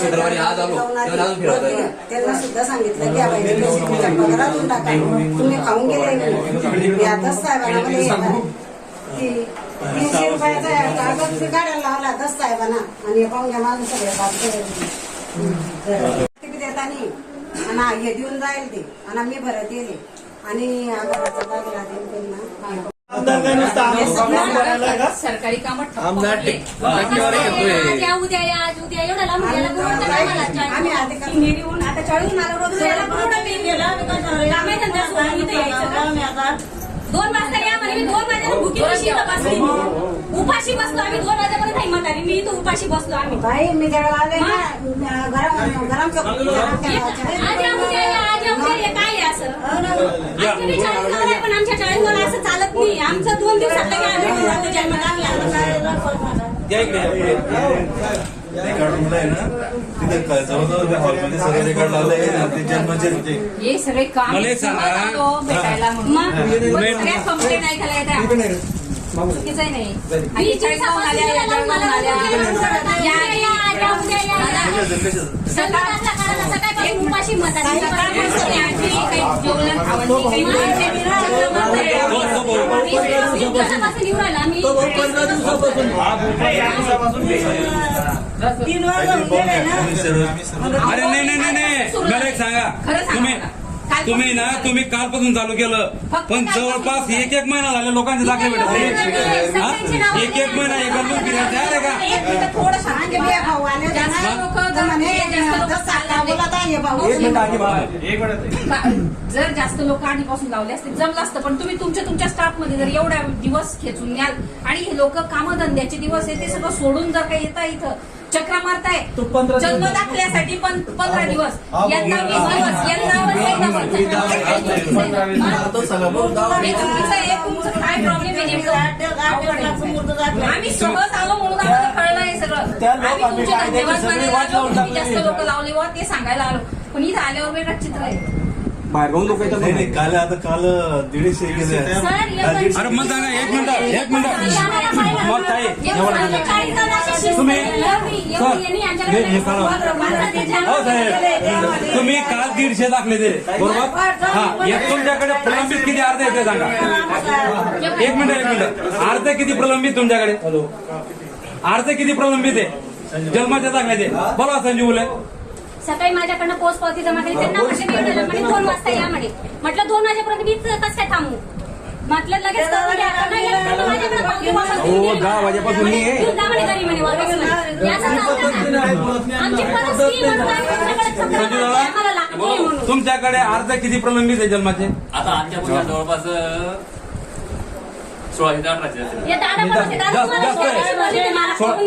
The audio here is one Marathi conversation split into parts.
शुक्रवारी आज आलो. त्यांना सुद्धा सांगितलं तुमच्या पगारातून टाका. तुम्ही खाऊन गेले आताच साहेबांना. की तीनशे रुपयाचा काढायला लावला दस साहेबांना. आणि माझं सगळं बाकी किती देतानी आणि हे देऊन जाईल ते. आणि मी भरत येईल आणि दाखला देऊन त्यांना? सरकारी कामं आमदार या उद्या या आज उद्या एवढा लांब गेला परवडतं का आम्हाला? आम्ही अधिकारी नेहून आता चाळून मला रोज त्याला यायला परवडत नाही. कामे धंदा सोडून इथं यायचं का? दोन वाजता या म्हणे मी दोन वाजेला भुकी कशी मी. उपाशी बसलो आम्ही दोन वाजेपर्यंत नाही म्हातारी. मी इथं उपाशी बसलो आम्ही. बाई मी जेव्हा आले ना. गरम गरम चौकटी आज या उद्या या आज या उद्या या काय आहे असं? आमच्या बी चाळीस गावाला आहे, पण आमच्या चाळीसवर असं चालत नाही. आमचं दोन दिवसात लगे आम्ही होऊन जातो जन्माला. आम्ही आता काय या इकडे, या. इकडे. रेकॉर्ड रूमला आहे ना तिथे क- जवळजवळ त्या हॉलमध्ये सगळे रेकॉर्ड लावले ते जन्माचे ते हे सगळे काम मला एक सांगा. भेटायला म्हणून. मग सगळ्या कंप्लेंट ऐकायला येतात चुकीचं आहे नाही आणि चाळीस गावून आल्या, या जळगावून आल्या. या, या, या, उद्या या, या. संध्याकाळचा काळात सकाळपासून उपाशी मतात. काही जेवण खावण नाही, काही नाही. वीस दिवसापासून येऊन राहिलो आम्ही. तीन वर्ष होऊन गेले ना. पोलीस सर्व- अरे नाही नाही नाही नाही. मला एक सांगा. खरं सांगा तुम्ही मला. तुम्ही ना तुम्ही कालपासून चालू केलं. फक्त पण कालपासून. जवळपास एक एक महिना झाले लोकांचे दाखले भेटत नाही. हा? एक एक महिना एका तयार आहे का? एक मिनिटं थोडं शांत होते जास्त लोकं म्हणे, जास्त लोकं हे. का- जर जास्त आधीपासून लावले असते जमलं असतं पण तुम्ही तुमच्या तुमच्या स्टाफमध्ये जर एवढ्या दिवस खेचून न्याल आणि हे लोक कामधंद्याचे दिवस आहे ते सगळं सोडून जर काही येता इथं चक्रा मारताय. जन्म दाखल्यासाठी पण पंधरा दिवस. यंदा वीस दिवस यंदा आहे तुमचं आहे आहे. आम्ही सहज आलो म्हणून आम्हाला कळलं हे सगळं. आम्ही तुमच्या धन्यवाद मानायला आलो. जास्त लोक लावले वर ते सांगायला आलो. पण इथं आल्यावर वेगळं चित्र आहे. नाही नाही काल आता काल दीडशे काल अरे मग सांगा एक मिनिट एक मिनिट. मग ताई तुम्ही सर हे हे करा हो साहेब तुम्ही काल दीडशे दाखले दिले बरोबर? हा एक तुमच्याकडे प्रलंबित किती अर्ध आहे ते सांगा एक मिनिट एक मिनिट. अर्ध किती प्रलंबित तुमच्याकडे? अर्ध किती प्रलंबित आहे? जन्माच्या दाखल्याचे बोला संजीव उले सकाळी माझ्याकडनं पोस्ट पावती जमा केली त्यांना म्हटलं मी येणार म्हणे दोन वाजता या म्हणे म्हटलं दोन वाजेपर्यंत मी कसं काय थांबू म्हटलं लगेच करून द्या. नाही गेलं तर मग माझ्याकडे पावती वापस देऊन हो. दहा वाजेपासून मी आहे. घेऊन जा म्हणे घरी म्हणे वापस म्हणे. याचं चालतं ना. आमची परिस्थिती म्हणून आम्ही तुमच्याकडे तक्रार संजू करतो. दादा? आम्हाला लागत नाही म्हणून तुमच्याकडे अर्ध किती प्रलंबित आहे जन्माचे आता आजच्या पुढच्या जवळपास अं, ते असेल.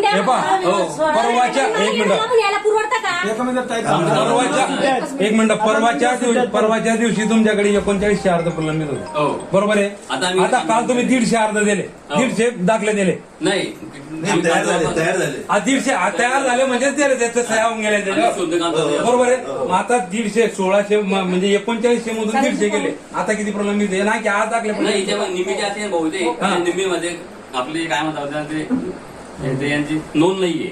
हे पण हे. हो, परवाच्या एक मिनिट. परवाच्या एक मिनिट परवाच्या दिवशी परवाच्या दिवशी तुमच्याकडे एकोणचाळीसशे अर्ध प्रलंबित होते. हो. बरोबर आहे? आता आम्ही- आता काल तुम्ही दीडशे अर्ध दिले. हो. दीडशे दाखले दिले. नाही. नाही, तयार झाले तयार झाले. दीडशे तयार झाले म्हणजे ते त्याचं सह्या होऊन गेल्या आम्ही त्याच्यावर. शोधलं काम करतोय. बरोबर आहे? मग आता दीडशे सोळाशे म- म्हणजे एकोणचाळीसशे मधून दीडशे गेले. आता किती प्रलंबित आहे? ना की आज दाखले नाही असे भाऊ हा. निम्मीमध्ये आपली काय म्हणतात ते ते यांची नोंद नाहीये.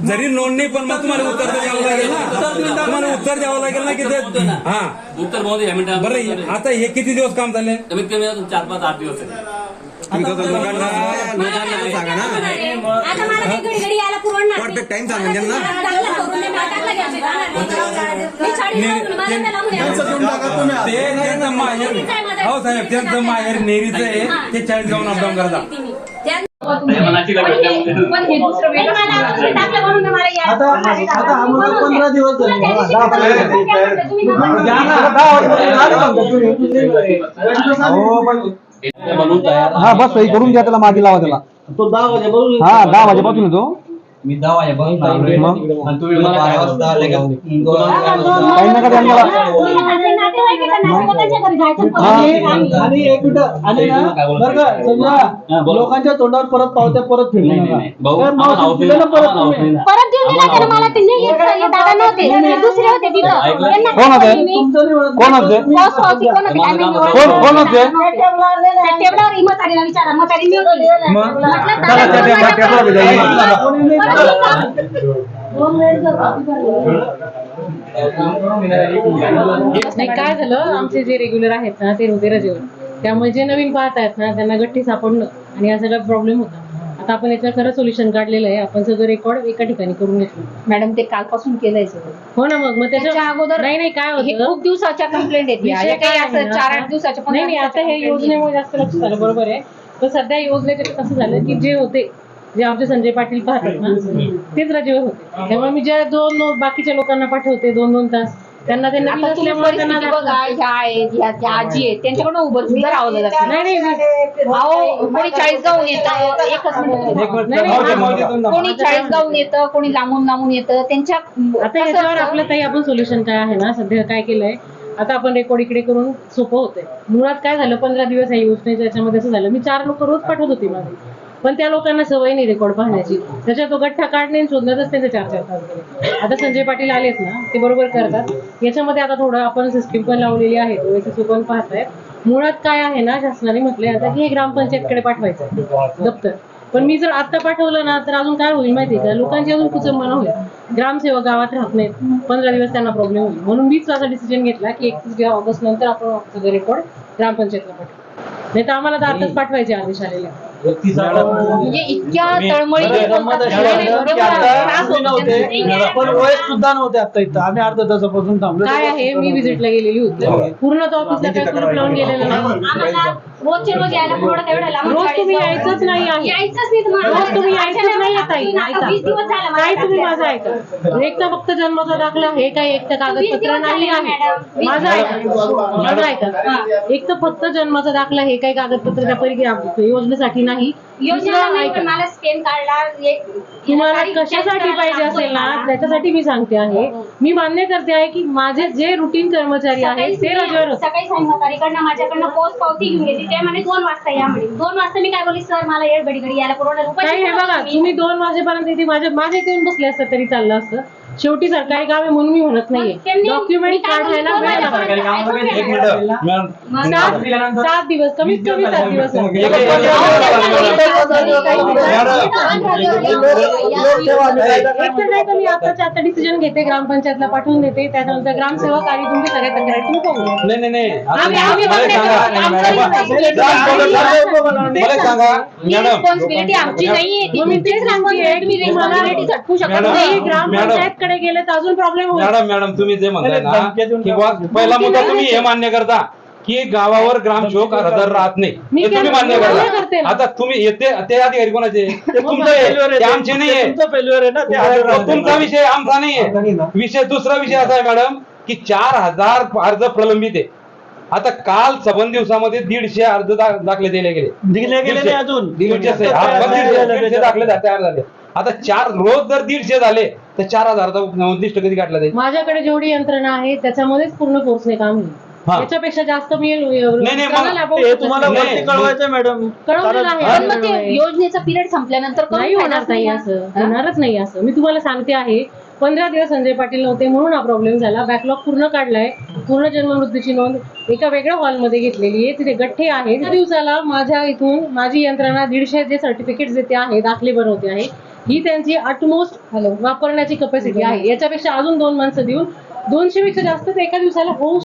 जरी नोंद नाही पण मग तुम्हाला उत्तर तर द्यावं लागेल ना. तुम्हाला उत्तर द्यावं लागेल ना की ते हा. उत्तर मिनिटात बरं आता हे किती दिवस काम चालले कमीत कमी अजून चार पाच आठ दिवस आहे. लोकांना सांगा ना. आता मला काही घडी घडी यायला पुरवणार नाही. Perfect time सांगा त्यांना. मला चांगलं करून दे, मला चांगलं घ्यायचं, जाणार त्यांचं माहेर हो साहेब त्यांचं माहेर नेरीचं आहे. ते चाळीस गावून अपडाऊन हे यायला आता आता आम्हाला पंधरा दिवस झाले. हो, बस सही करून द्या त्याला मागे लावा त्याला. तो दहा वाजेपासून हा दहा वाजेपासून येतो. मी दहा वाजेपासून चाललोय. मग? आणि तुम्ही मला बारा वाजता आले का? दोन वाजता. काही नका त्यांना तुम्ही नका ते नाते माहिती का? त्यांना स्वतःच्या घरी जायचं आणि परत आणि एक मिनिट. आणि ना बरं का समजा लोकांच्या तोंडावर परत पावत्या परत फिरू नाही, नका. नाही, भाऊ, तर आम्हाला मावशी आवडते दिलं ना परत आम्हाला तुम्ही. आवडते ना. परत देऊन दिला तर मला ते नाही येत दादा नव्हते. ते दुसरे होते तिथं. ऐकलं? त्यांना कोण होते? काय मी तुमचं नाही म्हणत. कोण होते? तुम्ही- बॉस होती कोण होती? काय माहिती कोण- कोण होते? त्या टेबलावर हिम्मत आली ना विचारा मग मी होती? म्हटलं, चला, त्या- त्या- त्या- त्या- त्या- त्या- त्या-. नाही काय झालं? आमचे जे रेग्युलर आहेत ना ते होते रजेवर. त्यामुळे जे नवीन पाहत आहेत ना त्यांना गठ्ठी सापडणं आणि हा सगळा प्रॉब्लेम होता. आता आपण याच्यावर खरं सोल्युशन काढलेलं आहे. आपण सगळं रेकॉर्ड एका ठिकाणी करून घेतलं. मॅडम ते कालपासून केलंय सगळं. हो ना मग मग त्याच्या त्याच्या अगोदर नाही नाही काय हे होतं खूप दिवसाच्या कंप्लेंट येते विषय या काही काय आहे असं ना, चार आठ दिवसाच्या नाही पंधरा नाही आता हे दिवसाच्या complaint योजनेमुळे जास्त लक्ष झालं बरोबर आहे. पण सध्या योजनेचं कसं झालं की जे होते जे आमचे संजय पाटील पाहतात ना तेच रजेवर होते. त्यामुळे मी ज्या दोन बाकीच्या लोकांना पाठवते दोन दोन तास त्यांना ते नवीन आता तुम्ही असल्यामुळे त्यांना परिस्थिती बघा ह्या आहेत ह्या त्या आजी आहेत त्यांच्याकडनं उभं नाही. अहो कोणी येतं एकच मिनिट. नाही, नाही, हा. कोणी येतं लांबून लांबून येतं त्यांच्या आता कसं याच्यावर असतं? आपलं काही आपण सोल्युशन काय आहे ना सध्या काय केलंय आता आपण रेकॉर्ड इकडे करून सोपं होतंय. मुळात काय झालं पंधरा दिवस आहे योजनेच्या याच्यामध्ये असं झालं. मी चार लोक रोज पाठवत होती माझी. पण त्या लोकांना सवय नाही रेकॉर्ड पाहण्याची. त्याच्यात तो गठ्ठा काढणे आणि शोधण्यातच त्यांचे चार चार तास गेले. आता संजय पाटील आलेत ना ते बरोबर करतात. याच्यामध्ये आता थोडं आपण सिस्टीम पण लावलेली आहे ओएसएस पण पाहतायत. मुळात काय आहे ना शासनाने म्हटले आता की हे ग्रामपंचायतकडे पाठवायचं दप्तर. पण मी जर आता पाठवलं ना तर अजून काय होईल माहिती का? लोकांची अजून कुचंबना होईल. ग्रामसेवक गावात राहत नाहीत. पंधरा दिवस त्यांना प्रॉब्लेम होईल. म्हणून मीच असा डिसिजन घेतला की एकतीस ऑगस्ट नंतर आपण रेकॉर्ड ग्रामपंचायतला पाठवू. नाही तर आम्हाला तर आताच पाठवायचे आदेश आलेले म्हणजे इतक्या तळमळी बरं, गंमत अशी आहे ना की आता तुम्ही नव्हते. पण वय सुद्धा नव्हते आता इथं. आम्ही अर्धा तासापासून थांबलो. काय आहे? मी व्हिजिटला गेलेली होती. पूर्ण तो ऑफिसला काय कुलूप लावून गेलेलं नाही. आम्हाला रोजचे रोज यायला परवडत एवढं लांब रोज चाळीस तुम्ही. यायचंच नाही आहे. यायचंच नाही तुम्हाला. रोज तुम्ही यायचंच नाही ताई आता ऐका. वीस दिवस झाला मला काय तुम्ही माझं ऐका. एक तर फक्त जन्माचा दाखला हे काय एक तर कागदपत्र दिवस नाही झाले आहे. मॅडम. माझं ऐका. माझं ऐका. एक तर फक्त जन्माचा दाखला हे काही कागदपत्र त्या परी योजनेसाठी नाही दुसरं नाही ऐका. पण मला स्कॅन काढला एक- तुम्हाला कशासाठी पाहिजे असेल ना त्याच्यासाठी मी सांगते आहे. मी मान्य करते आहे की माझे जे रुटीन कर्मचारी आहेत ते रजेवर सकाळी तारीकडनं माझ्याकडनं पोस्ट पावती घेऊन घेतली ते म्हणे दोन वाजता या म्हणे. दोन वाजता मी काय बोलली सर मला येड घडी यायला परवडणार काही हे बघा तुम्ही दोन वाजेपर्यंत इथे माझ्या माझ्या इथे येऊन बसले असतात तरी चाललं असतं. शेवटी सरकारी काम आहे म्हणून मी म्हणत नाहीये. त्यांनी- डॉक्युमेंट काय बोलली, काढायला दोन वेळ लागतो. वाजेपर्यंत एक मिनिट सात सात दिवस कमीत कमी सात दिवस. लागतात. एक मी आताच्या आता डिसिजन घेते ग्रामपंचायतला पाठवून देते त्याच्यानंतर ग्रामसेवक आणि तुमची सगळ्या तक्रारी तुम्ही घ्या. नाही नाही नाही आम्ही- आम्ही मला बघण्याचं- सांगा आमचं- मला सांगा मॅडम रिस्पॉन्सिबिलिटी आमची नाहीये ती मग मी तेच सांगते तुम्ही responsibility झटकू शकत मॅडम, नाही तुम्ही ग्रामपंचायतकडे गेले तर अजून प्रॉब्लेम होईल मॅडम मॅडम तुम्ही जे म्हणताय ना पहिला मुद्दा तुम्ही हे मान्य करता की गावावर ग्रामसेवक हजर राहत नाही. हे तुम्ही मान्य करते. आता तुम्ही येते ते अधिकारी कोणाचे? तुमचं ते आमचे नाहीये. तुमचं हजर विषय आमचा नाहीये. विषय दुसरा विषय असा आहे मॅडम की चार हजार अर्ज प्रलंबित आहे. आता काल सबंध दिवसामध्ये दीडशे अर्ज दाखले दिले गेले. दिले गेले अजून. दीडशे हा, दाखले तयार झाले. आता चार रोज जर दीडशे झाले तर चार हजारचा उद्दिष्ट कधी गाठला जाईल? माझ्याकडे जेवढी यंत्रणा आहे त्याच्यामध्येच पूर्ण फोर्सने काम हा. याच्यापेक्षा जास्त मी नाही, मग- कोणाला आपण हे तुम्हाला नाही, वरती मग- कळवायचं मॅडम पण मग ते योजनेचा पिरियड संपल्यानंतर करून नाही होणार फायदाच नाही असं. होणारच नाही असं. मी तुम्हाला सांगते आहे पंधरा दिवस संजय पाटील नव्हते म्हणून हा प्रॉब्लेम झाला. बॅकलॉग पूर्ण काढलाय. पूर्ण जन्ममृत्यूची नोंद एका वेगळ्या हॉलमध्ये घेतलेली आहे. तिथे गठ्ठे आहेत. त्या दिवसाला माझ्या इथून माझी यंत्रणा दीडशे जे सर्टिफिकेट देते आहे दाखले बनवते आहे. ही त्यांची अटमोस्ट वापरण्याची कपॅसिटी आहे. याच्यापेक्षा अजून दोन माणसं देऊन दोनशे पेक्षा जास्त तर एका दिवसाला होऊ